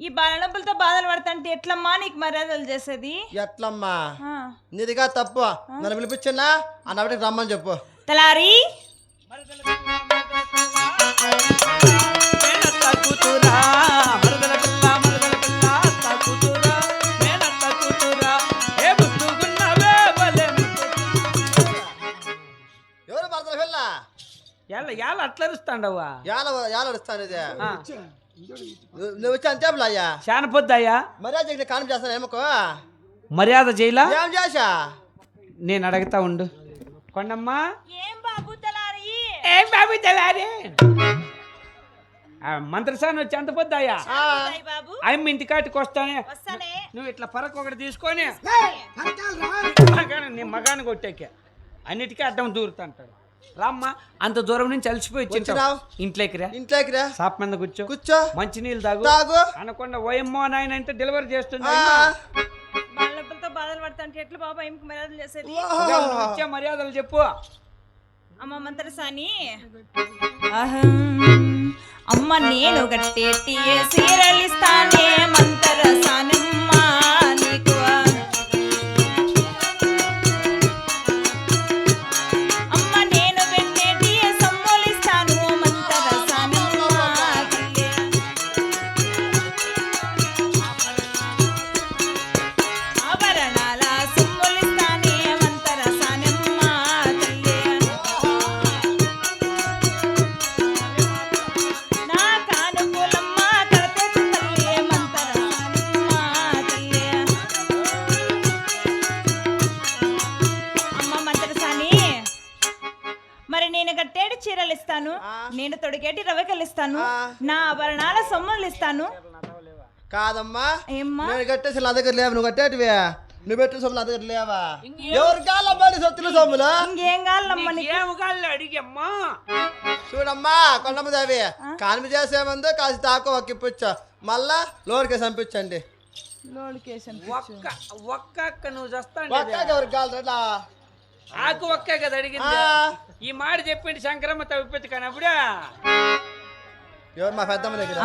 ఈ బాలనొప్పులతో బాధలు పడతాంటే ఎట్లమ్మా నీకు మర్యాదలు చేసేది? ఎట్లమ్మా? ఆ. నీదిగా తప్పు. నన్ను పిలిపించినా అన్నప్పటికి రమ్మని చెప్పు. తలారి. ఎవరు భర్తల పిల్ల? యాళ్ళ యాళ్ళ అట్లా అరుస్తాండవ్వా యాల యాల అడుస్తాను ఇది నువ్వు- వచ్చి అంతే అయ్యా. శానపొద్దయ్యా మర్యాద కానం చేస్తాను ఏమకో మర్యాద చేయలా? ఏం చేసా నేను అడుగుతా ఉండు. కొండమ్మా? ఏం బాబు తలారి ఏం బాబు తెల్లారి? మంత్రసాని వచ్చి అంత పొద్దయ్యా? ఆ, హాయ్ బాబు. అమ్మ ఇంటి కాటికి వస్తానే. వస్తానే. నువ్వు ఇట్లా పరకు ఒకటి తీసుకొని మగాని నీ మగాని కొట్టాక. అన్నిటికీ అడ్డం దూరుతుంటాడు రామ్మా అంత దూరం నుంచి అలసిపోయి వచ్చింటావు. ఇంట్లోకి రా. ఇంట్లోకి రా. సాప్ మీద కూర్చో. కూర్చో. మంచి నీళ్ళు తాగు. తాగు. అనకుండా ఓయమ్మో నాయన అంటే డెలివరీ చేస్తుంది ఆ, బాలనొప్పులతో బాధలు పడతాంటే ఎట్లా బాబా? ఏమికి మర్యాదలు చేసేది? ఇచ్చే మర్యాదలు చెప్పు. అమ్మ మంత్రసాని. అహం. అమ్మ నేను గట్టేటి సీరలిస్తానే ఇస్తాను నా ఆభరణాల సొమ్ములు ఇస్తాను. కాదమ్మా. ఏమ్మా? నేను కట్టేసి నా దగ్గర లేవు? నువ్వు కట్టేటివి? నువ్వు పెట్టిన సొమ్ములు నా దగ్గర లేవా? ఎవరు కాలమ్మా నీ సొత్తుల సొమ్ములు? ఇంకేం కావాలమ్మ నీకు కాళ్ళు అడిగమ్మా. చూడమ్మా కొండమ్మదేవి కానిమి చేసే ముందు కాసి తాకు ఒక ఇప్పొచ్చా మళ్ళా లోడికి చంపించండి ఒక్క ఒక్క నువ్వు ఎవరికి కాదు అట్లా ఆకు ఒక్కే కదా అడిగింది. ఈ మాట చెప్పింది శంకరమ్మ తవ్విపెత్తి కానప్పుడా ఎవరు మా పెద్దమ్మ దగ్గర?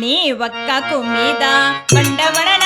నీ ఒక్కకు మీద పండబడన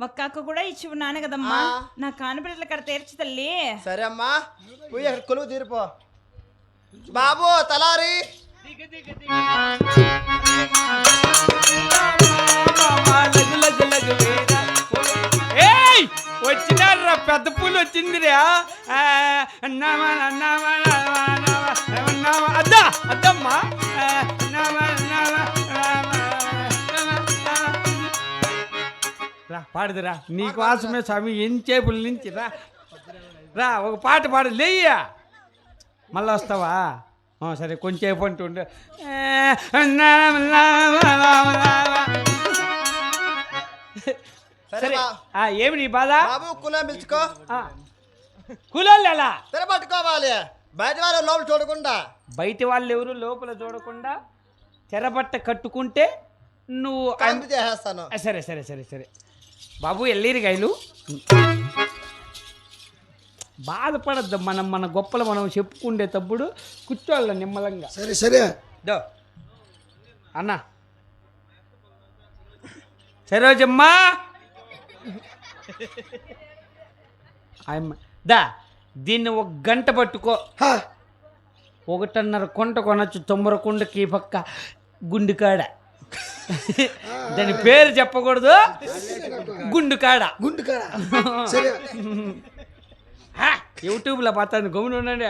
ఒక్కక్క కూడా ఇచ్చి ఉన్నాను కదమ్మా. నా కానుపిల్లల కడ తీర్చి తల్లి. సరే అమ్మా. పోయి అక్కడ కొలువు తీరిపో. బాబు తలారి. వచ్చినారా పెద్ద పూలు వచ్చిందిరా. అద్దమ్మా. పాడుదురా. నీకు వాసమే స్వామి ఎన్ని చేపుల నుంచి రా. రా ఒక పాట పాడు లేయ్యా. మళ్ళీ వస్తావా? సరే కొంచెంసేపు అంటుండే సరే ఏమి నీ బాధ? బాబు కులం పిలుచుకో. కూలోళ్ళు ఎలా? తెర పట్టుకోవాలి. బయట వాళ్ళు లోపల చూడకుండా. బయట వాళ్ళు ఎవరు లోపల చూడకుండా తెరబట్ట కట్టుకుంటే నువ్వు చేసేస్తాను ఆ, సరే సరే సరే సరే. బాబు ఎల్లీరిగాయలు బాధపడద్దు మనం మన గొప్పలు మనం చెప్పుకుండేటప్పుడు కూర్చోళ్ళ నిమ్మలంగా. సరే సరే. దో. అన్న. సరోజమ్మా. ఆయమ్మ. దా దీన్ని ఒక గంట పట్టుకో. ఒకటిన్నర కొంట కొనొచ్చు తొమ్మరకుండకి ఈ పక్క గుండుకాడ. దాని పేరు చెప్పకూడదు. గుండుకాడ. గుండు కాడ సరే. హా, యూట్యూబ్లో పోతాను గమ్మున ఉండండి.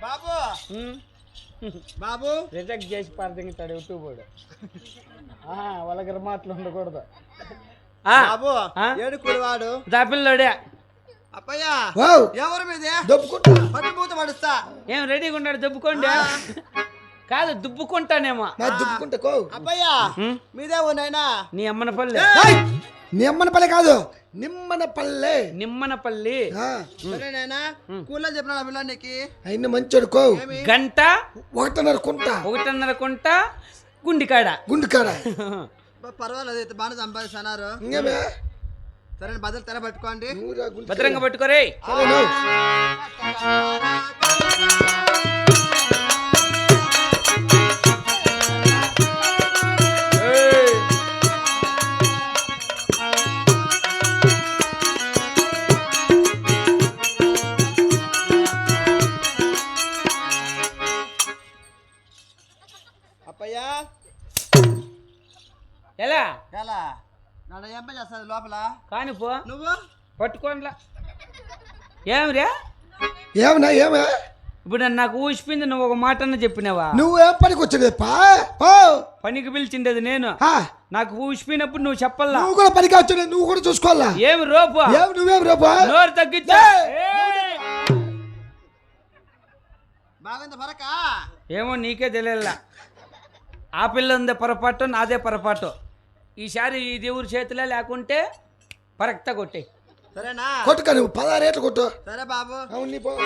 బాబు. బాబు. రిజెక్ట్ చేసి పారదింగుతాడు యూట్యూబ్ వాడు. ఆ, వాళ్ళకి మాటలు ఉండకూడదు. ఆ, బాబు ఆ? ఏడు కుడివాడు. దా పిల్లోడే. అప్పయ్య ఎవరు మీదే? దొప్పుకుంటా పట్టు మూత పడుస్తా. ఏం రెడీగా ఉన్నాడు దుబ్బుకోండి. కాదు దుబ్బుకుంటానేమో. నా దుప్పుకుంటా కో. అప్పయ్య ఉం? మీదే ఉన్నాయినా నీ అమ్మన పల్లె. ఏయ్! నిమ్మన పల్లె కాదు నిమ్మన పల్లె. చెప్పిన పిల్ల. నీకు అయిన మంచోడు కో. గంట. ఒకటిన్నర కుంట. ఒకటిన్నర కొంట. గుండికాడ. గుండు కాడ బా, పర్వాలేదు అయితే బాగా సంపాదిస్తున్నారు. సరే భద్రత తెర పట్టుకోండి. భద్రంగా పట్టుకోరే నువ్వు? పట్టుకోండిలా. ఏమిరా? ఏమన్నా ఏమే ఇప్పుడు నాకు ఊసిపోయింది నువ్వు ఒక మాట అన్న చెప్పినావా? నువ్వు ఏం పనికి వచ్చేది పా పో పనికి పిలిచిండేది నేను. నాకు ఊసిపోయినప్పుడు నువ్వు చెప్పల్లా? నువ్వు కూడా పనికి వచ్చేది నువ్వు కూడా చూసుకోవాలా? ఏమి రోపు? నువ్వేం రేపా? నోరు తగ్గించా. బాగుంది పరక. ఏమో నీకే తెలియలా ఆ పిల్ల ఉంది పొరపాటు నాదే పొరపాటు. ఈసారి ఈ దేవుడి చేతిలో లేకుంటే పరక్త కొట్టే. సరేనా? కొట్టుక నువ్వు. పదహారు రేట్లు కొట్టు. సరే బాబు. అవును నీ పో.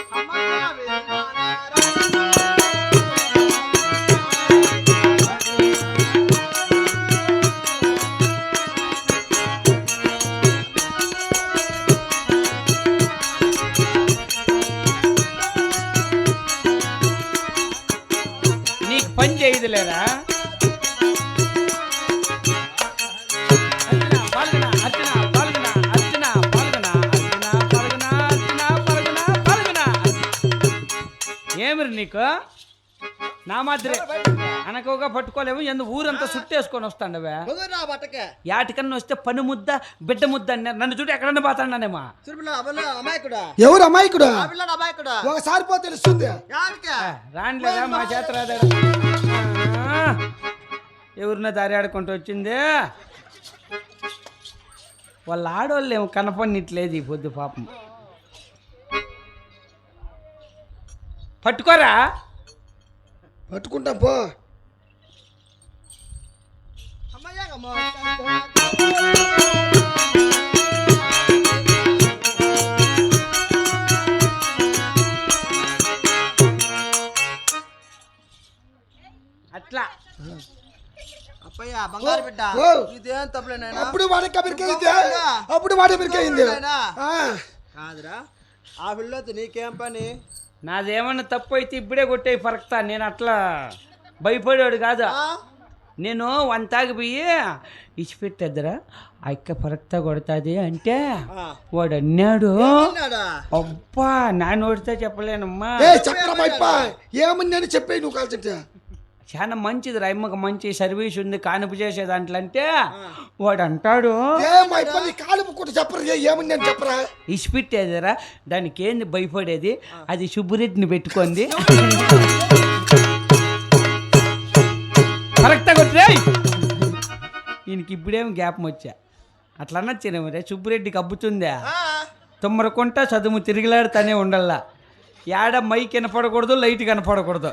ఏమిరి నీకు? నా మాదిరి. అనకోగా పట్టుకోలేము ఎందు ఊరంతా సుట్టేసుకొని వస్తాండవే. యాటికన్నా వస్తే పని ముద్ద బిడ్డ ముద్ద నన్ను చూడు ఎక్కడన్నా పోతాడానేమా. ఎవరు అమాయకుడు? ఒకసారి పో తెలుస్తుంది. రానిలేదా మా చేత రాదా ఎవరిన దారి ఆడుకుంటూ వచ్చింది? వాళ్ళ ఆడవాళ్ళు ఏమో కనపడినట్లేదు ఈ పొద్దు పాపం. పట్టుకోరా. పట్టుకుంటాం పో. అట్లా. అప్పయ్య బంగారు బిడ్డ. ఇదేం తప్పులేనాయనా అప్పుడు వాడికి అమెరికైంది అప్పుడు వాడి అమెరికైంది కాదురా ఆ పిల్లతో నీకేం పని? నాదేమన్నా తప్పు అయితే ఇప్పుడే కొట్టే పరక్తా నేను అట్లా భయపడేవాడు కాదు? నేను వంతాకి పోయి ఇచ్చిపెట్టేద్దరా ఆ ఇక్క పరక్తా కొడుతుంది అంటే. వాడు అన్నాడు? అబ్బా నా నోటితో చెప్పలేనమ్మా ఏమని నేను చెప్పే నువ్వు కాల్చింటే చాలా మంచిది రైమ్మకు మంచి సర్వీస్ ఉంది కానుపు చేసే దాంట్లో అంటే వాడు అంటాడు. ఏ మైప్ప నీ కాలు కూడా చెప్పరా? చెప్పరా ఇసిపెట్టేదిరా దానికి ఏంది భయపడేది? అది సుబ్బురెడ్డిని పెట్టుకుంది. కరెక్ట్గా ఈయనకి ఇప్పుడేం గ్యాపం వచ్చా అట్లా అనొచ్చేనేమో రే సుబ్బురెడ్డికి అబ్బుతుందా. తొమ్మరకుంట చదువు తిరిగిలాడుతానే ఉండల్లా యాడ మైక్ కనపడకూడదు లైట్ కనపడకూడదు.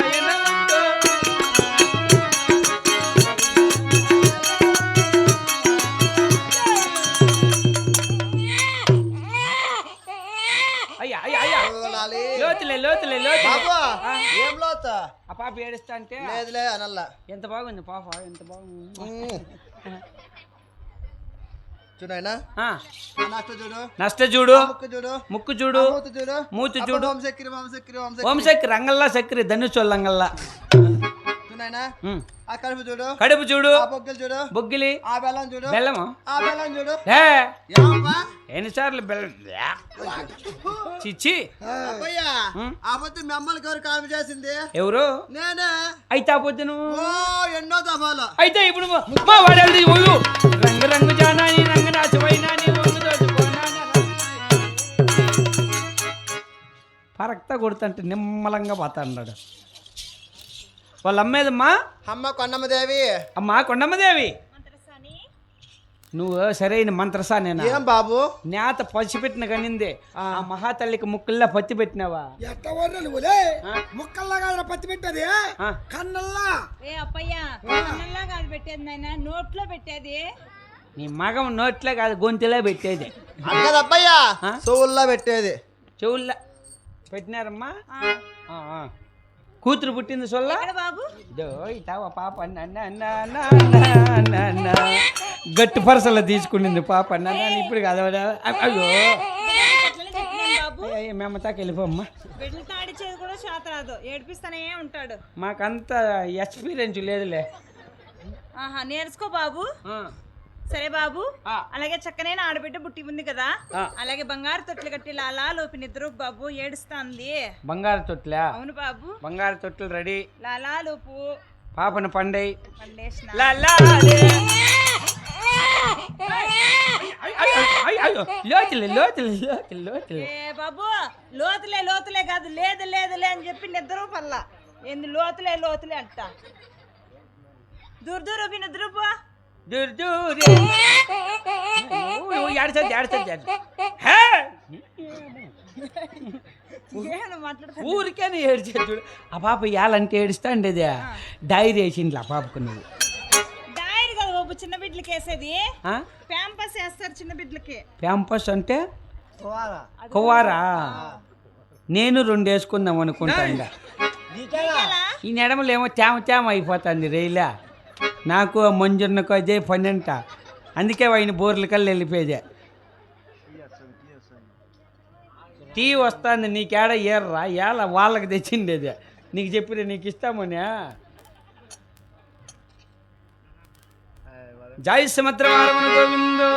పాప ఏడుస్తా అంటే లేదులే అనల్లా. ఎంత బాగుంది పాప ఎంత బాగుంది. నష్ట చూడు. నష్ట చూడు. ముక్కు చూడు. ముక్కు చూడు. మూతి చూడు. మూతి చూడు. ఓం చక్రి రంగల్లా చక్రి ధనుచోళ్ళంగల్లా చూడాయినా ఆ కడుపు చూడు. కడుపు చూడు. ఆ బొగ్గలు చూడు. బొగ్గిలి. ఆ బెల్లం చూడు. బెల్లము? ఆ బెల్లం చూడు. ఏ ఎన్నిసార్లు బెల్లం. చిచ్చి. అబ్బయ్యా. ఆ పొద్దు ఎవరు కాల్పు చేసింది. ఎవరు? నేనే. అయితే ఆ పొద్దును. ఓ ఎన్నో దఫాలు. అయితే ఇప్పుడు మా- వాడేది రంగు రంగు జానాని రంగు దోచుకోనాని పరక్త కొడుతుంటే నిమ్మలంగా పోతా అన్నాడు వాళ్ళ అమ్మేదమ్మా అమ్మ కొండమ్మ దేవి అమ్మా కొండమ్మదేవి. నువ్వు సరైన మంత్రసా నేను ఏం బాబు? నేత పసిపెట్టిన కనిందే ఆ. మహాతల్లికి ముక్కుల్లా పత్తి పెట్టినావా? ఎట్ట వర్ర నువ్వులే ముక్కల్లా కాదురా పత్తి పెట్టేది. కన్నల్లా. ఏ అప్పయ్యా కన్నుల్లో కాదు పెట్టేది నాయన నోట్లో పెట్టేది. నీ మగం నోట్లే కాదు గొంతులే పెట్టేది. ఆ? సోవుల్లో పెట్టేది. చెవుల్లా పెట్టినారమ్మా. కూతురు పుట్టింది సొల్ల? ఇటావా పాప. గట్టి పరసలు తీసుకునింది పాప. నన్న ఇప్పుడు కాదు అయ్యో. మేమతాకి వెళ్ళిపోమ్మా. కూడా చేత రాదు. ఏడిపిస్తానే ఉంటాడు. మాకంత ఎక్స్పీరియన్స్ లేదులే. ఆహా నేర్చుకో బాబు. సరే బాబు. అలాగే చక్కనైన ఆడబిడ్డ బుట్టి ఉంది కదా. అలాగే బంగారు తొట్లు కట్టి లాలా లోపి నిద్ర బాబు ఏడుస్తాంది. బంగారు తొట్లా? అవును బాబు. బంగారు తొట్లు రెడీ. లాలా లోపు. పాపను పండై లోతులే లోతులే లోతులే లోతులే. ఏ బాబు లోతులే లోతులే కాదు లేదు లేదు లే అని చెప్పి నిద్ర పల్ల ఏంది లోతులే లోతులే అంట. దూర దూర నిద్ర ఊరికే ఏడ్చేది చూడు. ఆ పాప ఇవ్వాలంటే ఏడుస్తా ఉండేది డైరీ వేసింది ఆ పాపకు నువ్వు. డైరీ కదా బాబు చిన్న బిడ్డలకి వేసేది? ప్యాంపస్ వేస్తారు చిన్న బిడ్డలకి. ప్యాంపస్ అంటే? కొవ్వారా నేను రెండు వేసుకుందాం అనుకుంటా? ఈ నెడమలు ఏమో తేమ తేమ అయిపోతుంది రైలా నాకు మంజున్నకో అదే పని అంట అందుకే ఆయన బోర్ల కల్లా వెళ్ళిపోయేదే. టీ వస్తుంది నీకేడ ఏర్రా? ఏల వాళ్ళకి తెచ్చిండేది. నీకు చెప్పిరే నీకు ఇస్తామని. జై సుమత్ర గోవిందో.